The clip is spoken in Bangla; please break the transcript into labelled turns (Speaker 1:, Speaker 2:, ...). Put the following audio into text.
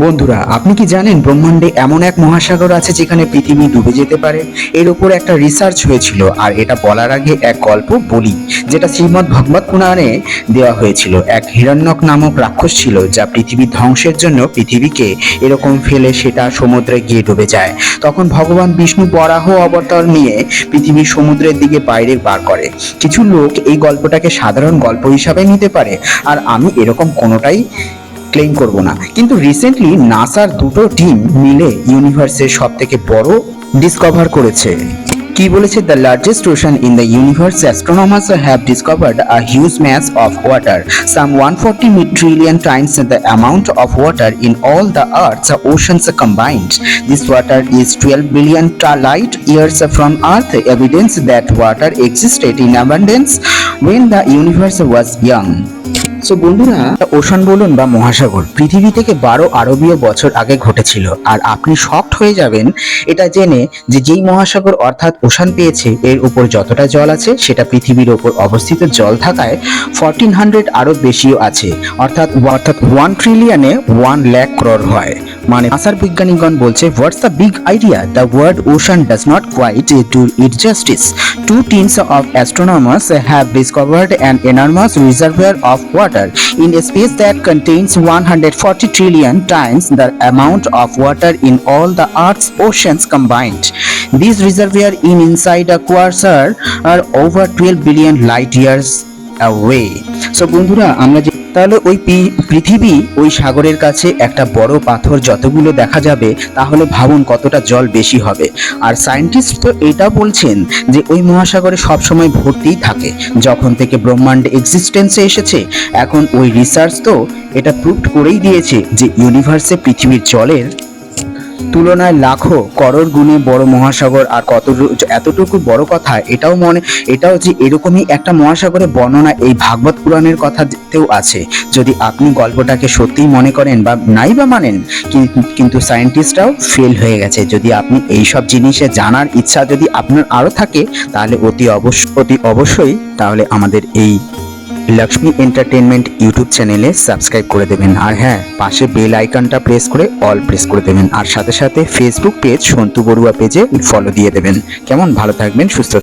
Speaker 1: বন্ধুরা, আপনি কি জানেন ব্রহ্মাণ্ডে এমন এক মহাসাগর আছে যেখানে পৃথিবী ডুবে যেতে পারে? এর উপর একটা রিসার্চ হয়েছিল, আর এটা বলার আগে এক গল্প বলি, যেটা শ্রীমদ্ ভগবত পুরাণে দেওয়া হয়েছিল। এক হিরণ্যক নামক রাক্ষস ছিল, যা পৃথিবী ধ্বংসের জন্য পৃথিবীকে এরকম ফেলে সেটা সমুদ্রে গিয়ে ডুবে যায়। তখন ভগবান বিষ্ণু বরাহ অবতার নিয়ে পৃথিবী সমুদ্রের দিকে বাইরে বার করে। কিছু লোক এই গল্পটাকে সাধারণ গল্প হিসাবে নিতে পারে, আর আমি এরকম কোনোটাই ক্লেম করব না কিন্তু রিসেন্টলি নাসার দুটো টিম মিলে ইউনিভার্সের সব থেকে বড় ডিসকভার করেছে কি বলেছে the largest ocean in the universe astronomers have discovered a huge mass of water some one forty trillion times the amount of water in all the earth's oceans. This water is 12 billion ta- light years from Earth, evidence that water existed in abundance when the universe was young. So বন্ধুরা, ওশান বলুন বা মহাসাগর, পৃথিবী থেকে বারো আরবীয় বছর আগে ঘটেছিল, আর আপনি শক্ট হয়ে যাবেন এটা জেনে যে যেই মহাসাগর অর্থাৎ ওশান পেয়েছে, এর উপর যতটা জল আছে, সেটা পৃথিবীর ওপর অবস্থিত জল থাকায় ফোরটিন হান্ড্রেড আরও বেশিও আছে, অর্থাৎ অর্থাৎ ওয়ান ট্রিলিয়নে ওয়ান ল্যাক ক্রোর হয়। মানে আসার বিজ্ঞানীগণ বলছে what's the big idea the word ocean does not quite do it justice Two teams of astronomers have discovered an enormous reservoir of water in a space that contains 140 trillion times the amount of water in all the Earth's oceans combined. This reservoir in inside a quasar are over 12 billion light years away. So বন্ধুরা আমরা যে তাহলে ওই পৃথিবী ওই সাগরের কাছে একটা বড় পাথর যতগুলো দেখা যাবে, তাহলে ভাবুন কতটা জল বেশি হবে। আর সায়েন্টিস্ট তো এটা বলছেন যে ওই মহাসাগরে সবসময় ভর্তিই থাকে। যখন থেকে ব্রহ্মাণ্ড এক্সিস্টেন্সে এসেছে, এখন ওই রিসার্চ তো এটা প্রুভ করেই দিয়েছে যে ইউনিভার্সে পৃথিবীর জলের তুলনায় লাখো করোড় গুণে বড় মহাসাগর, আর কত এতটুকু বড় কথা এটাও মনে, এটাও যে এরকমই একটা মহাসাগরের বর্ণনা এই ভাগবত পুরাণের কথাতেও আছে। যদি আপনি গল্পটাকে সত্যিই মনে করেন বা নাই বা মানেন কিন্তু সায়েন্টিস্টরাও ফেল হয়ে গেছে। যদি আপনি এই সব জিনিসে জানার ইচ্ছা যদি আপনার আরও থাকে, তাহলে অতি অবশ্য অতি অবশ্যই তাহলে আমাদের এই লক্ষ্মী এন্টারটেনমেন্ট ইউটিউব চ্যানেলে সাবস্ক্রাইব করে দেবেন। আর হ্যাঁ পাশে বেল আইকনটা প্রেস করে অল প্রেস করে দেবেন। আর সাথে সাথে ফেসবুক পেজ সন্তু বড়ুয়া পেজে ফলো দিয়ে দেবেন। কেমন? ভালো থাকবেন, সুস্থ